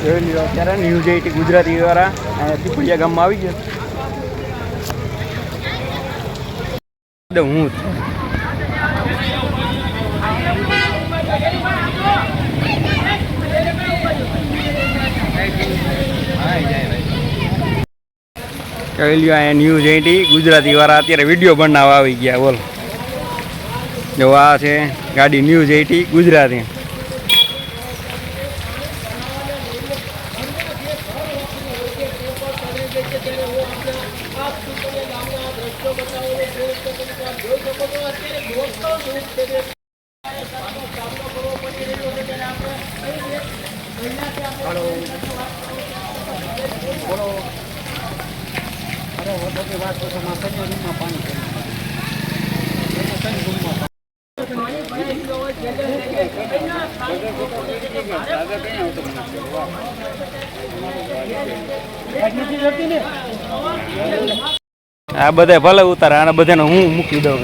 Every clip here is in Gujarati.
અત્યારે ન્યૂઝ એઇટી ગુજરાતી વાળા અહીંયા પીપળિયા ગામમાં આવી ગયો. હું કહી લ્યો, અહીંયા ન્યૂઝ એઇટી ગુજરાતી વાળા અત્યારે વીડિયો બનાવવા આવી ગયા, બોલો. જો આ છે ગાડી ન્યૂઝ એટી ગુજરાતી. કે તેને હું આપના આપ તમને ગામના દ્રશ્યો બતાવવાનો પ્રયત્ન કરી આપ જોઈ શકો છો અત્યારે દોસ્તો દૂર છે છે ત્યારે આપણે આ બધા ભલે ઉતારે આને બધાને હું મૂકી દઉં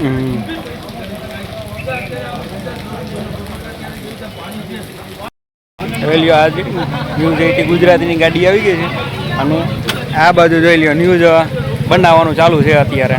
હમ. હવે લ્યો આ જે ન્યૂઝ એઇટી ગુજરાતીની ગાડી આવી ગઈ છે. અને આ બાજુ જોઈ લ્યો ન્યૂઝ બનાવવાનું ચાલુ છે અત્યારે.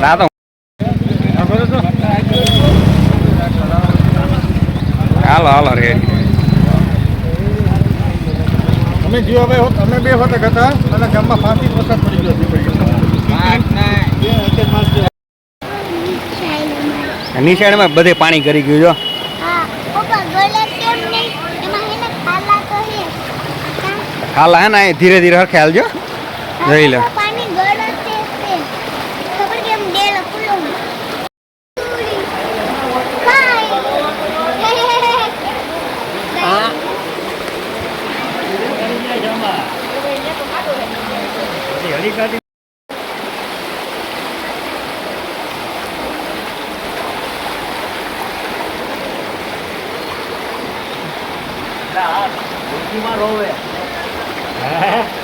લાતો હાલો હાલો રે અમે જીવાભાઈ હોત અમે બે વખત હતા અને ગામમાં ફાંસી વરસાદ પડી ગયો નિશાળમાં બધે પાણી કરી ગયું જો. હા પપ્પા ગળે કેમ નહીં? એમાં હેને ખાલા હે. હાલ હે ને ધીરે ધીરે ખ્યાલ જો જોઈ લે. હાથ રોવે. હે?